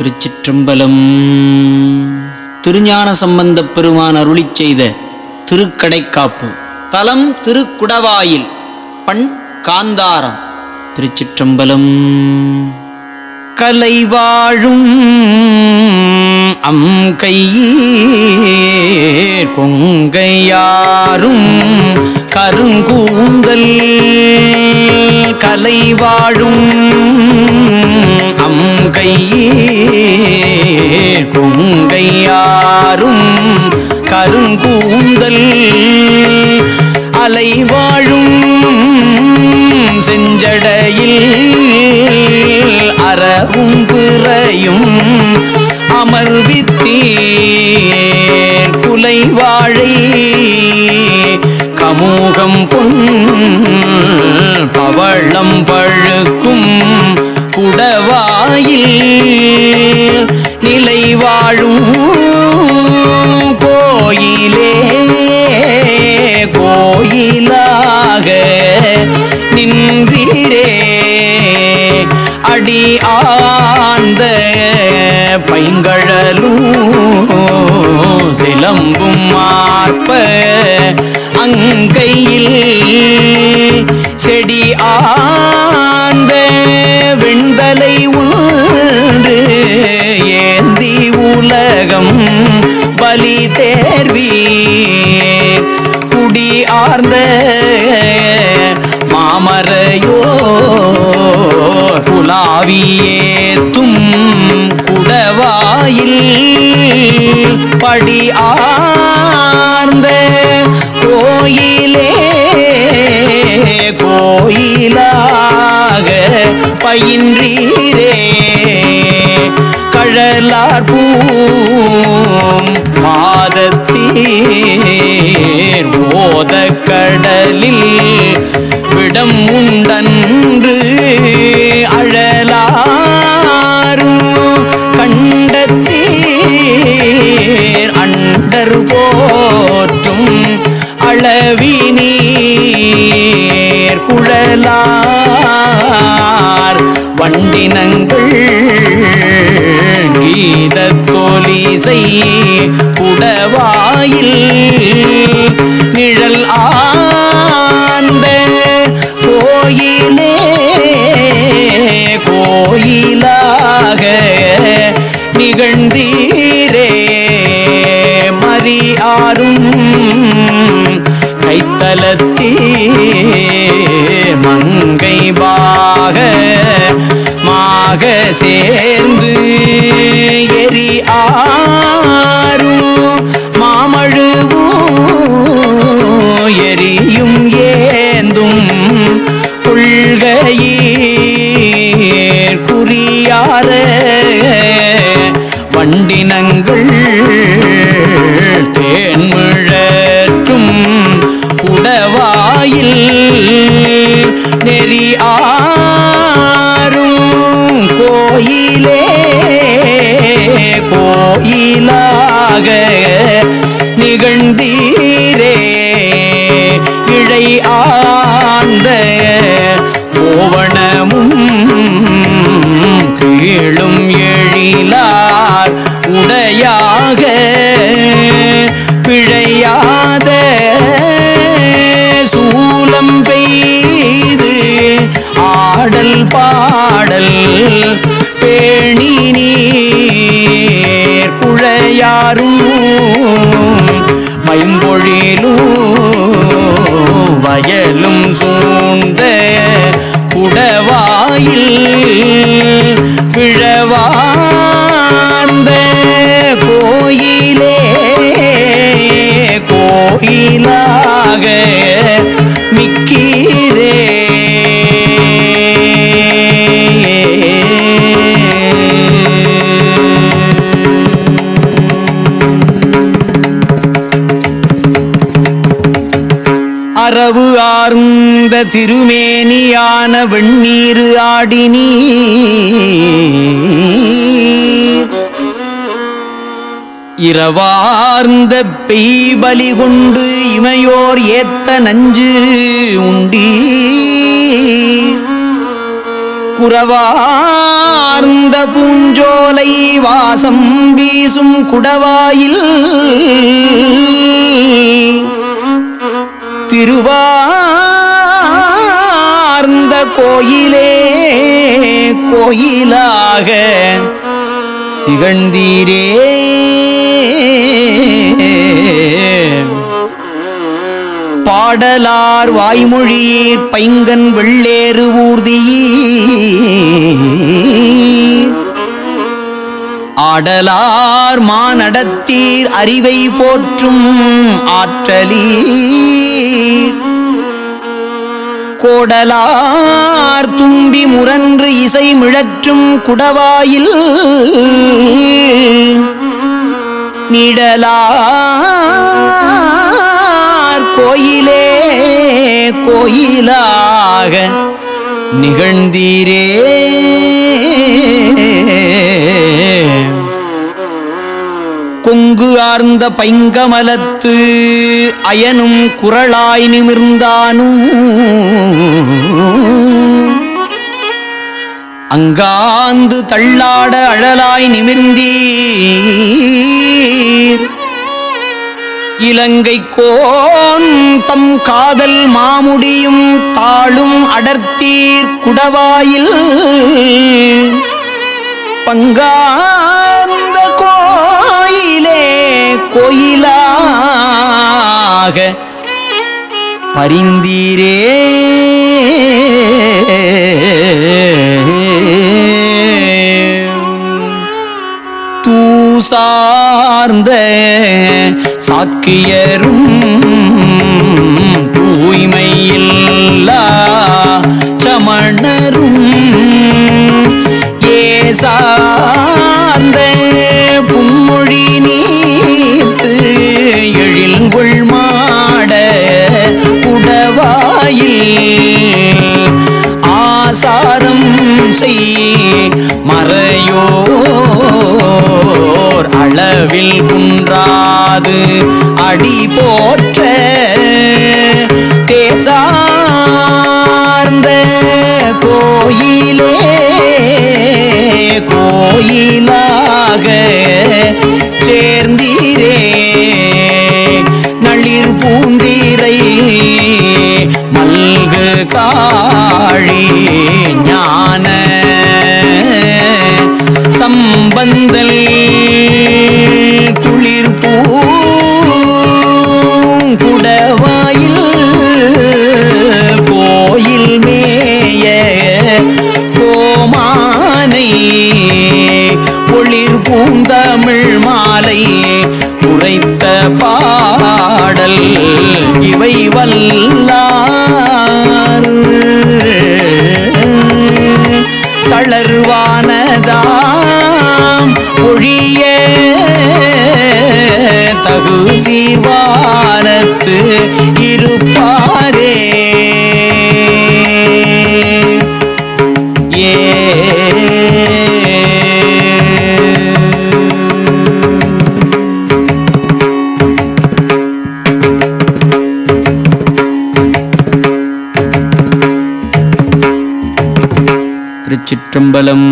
திருச்சிற்றம்பலம். திருஞான சம்பந்தப் பெருமான் அருளி செய்த திருக்கடைக்காப்பு. தலம் திருக்குடவாயில் பண் காந்தாரம். திருச்சிற்றம்பலம். கலை வாழும் அம் கையீர் கொங்கையாரும் கருங்கூந்தல் கலை வாழும் கொங்கை கொங்கையாரும் கருங்கூந்தல் அலை வாழும் செஞ்சடையில் அறவும் பிறையும் அமர்வித்தீர் குலை வாழை கமூகம் பொன் பவளம் பழுக்கும் வாழும் கோயிலே கோயிலாக நின்றீரே. அடி ஆந்த பைங்கழலும் சிலம்பும் மார்ப அங்கையில் செடி ஆ குடி ஆர்ந்த மாமரையோ குலாவியேத்தும் குடவாயில் படி ஆர்ந்த கோயிலே கோயிலாக பயின்றீரே. கழலார் பூ கடலில் விடம் உண்டன்று அழலாரும் கண்டத்தீர். அண்டர் போற்றும் அளவினீர். குழலார் வண்டினங்கள் கீதத்தோலிசை குடவாயில் நிழல் ஆந்த கோயிலே கோயிலாக நிகழ்ந்தீரே மறி தினங்கள் தேன்மிழற்றும் உடவாயில் நெறி ஆறும் கோயிலே கோயிலாக நிகழ்ந்தீரே. இழை ஆழ்ந்த கோவணமும் கீழ் உடையாக பிழையாத சூலம் பெய்து ஆடல் பாடல் பேணி நீர் குழையாரும் மைம்பொழிலும் வயலும் சூழ்ந்த அரவு திருமேனியான வெண்ணீரு ஆடினி இரவார்ந்த பெய்பலி கொண்டு இமையோர் ஏத்த நஞ்சு உண்டி குறவார்ந்த பூஞ்சோலை வாசம் வீசும் குடவாயில் திருவார்ந்த கோயிலே கோயிலாக திகழ்ந்தீரே. பாடலார் வாய்மொழியீர் பைங்கன் வெள்ளேறு ஊர்தியீர். ஆடலார் மானடத்தீர் அறிவை போற்றும் ஆற்றலீர். கோடலார் தும்பி முரன்று இசை மிழற்றும் குடவாயில். நிடலார் கோயிலே கோயிலாக நிகழ்ந்தீரே. கொங்கு ஆர்ந்த பைங்கமலத்து அயனும் குரலாய் நிமிர்ந்தானும் அங்காந்து தள்ளாட அழலாய் நிமிர்ந்தீர். இலங்கை கோன் தம் காதல் மாமுடியும் தாளும் அடர்த்தீர் குடவாயில். பங்கார்ந்த கோயிலாக பரிந்தீரே. தூசார்ந்த சாக்கியரும் காழி ஞான சம்பந்தல் தளர்வானதாம் திருச்சிற்றம்பலம்